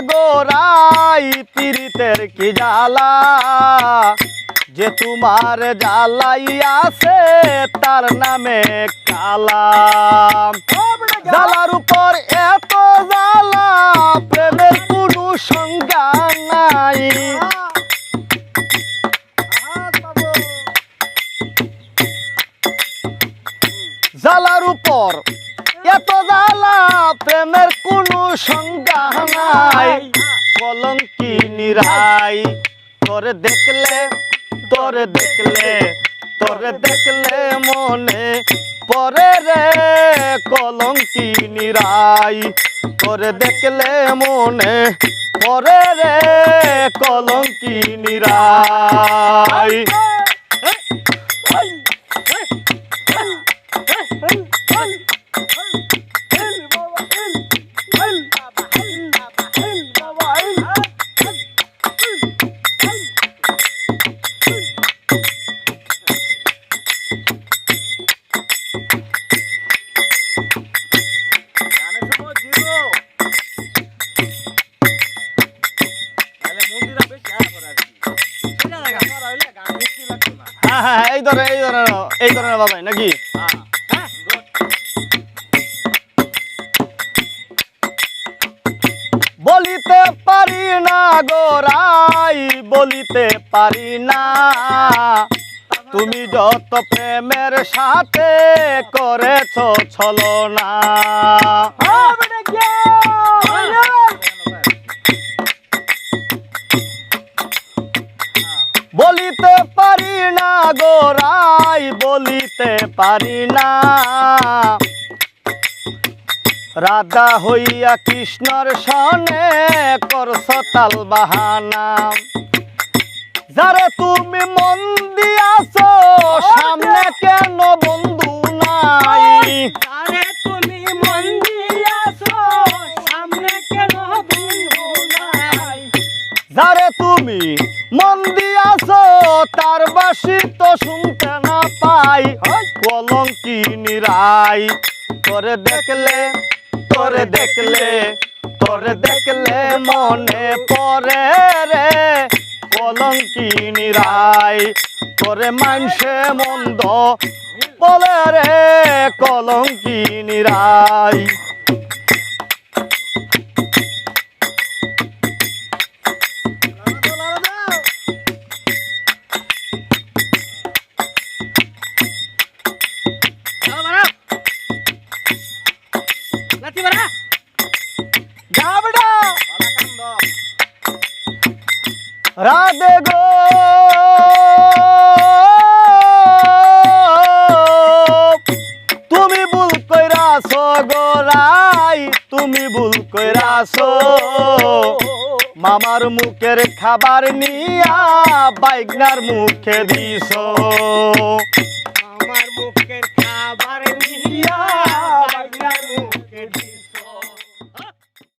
গোরাই পীড়িতের কি জ্বালা? যে তোমার জ্বালাই আছে, তার নামে কালা। জ্বালার উপর এত জ্বালা, প্রেমের কোনো সংজ্ঞা নাই। জ্বালার উপর এত জ্বালা, প্রেমের কোনো সংজ্ঞা নাই কলঙ্কি নিরাই। তোরে দেখলে তোরে দেখলে তোরে দেখলে মনে পরে রে কলঙ্কি নিরাই। তোরে দেখলে মনে পরে রে কলঙ্কি নিরাই। হ্যাঁ এই ধরে এই ধরে এই ধরে বাবাই, নাকি? বলিতে পারি না গোরাই বলিতে পারি না। তুমি যত প্রেমের সাথে করেছ ছলনা। বলিতে পারি না গোরাই বলিতে পারি না। রাধা হইয়া কৃষ্ণর সনে করছ তাল বাহানা। যারে তুমি মন দিয়াছ সামনে কেন বন্ধু নাই? আরে তুমি মন দিয়াছো সামনে কেন বন্ধু নাই? যারে তুমি মন দিয়াছ তার বাসি তো শুনতে না পাই। কলঙ্কি নিরাই তোরে দেখলে তোরে দেখলে তোরে দেখলে মনে পরে রে। কলঙ্কি নিরাই তোরে মানসে মন্দ বলে রে। কলঙ্কি নিরাই লাঠি বাড়া গাবড়া রাধে গো তুমি ভুল কইরাছ গোরাই তুমি ভুল কইরাছ। মামার মুখের খাবার নিয়া বাইগনার মুখে দিছ।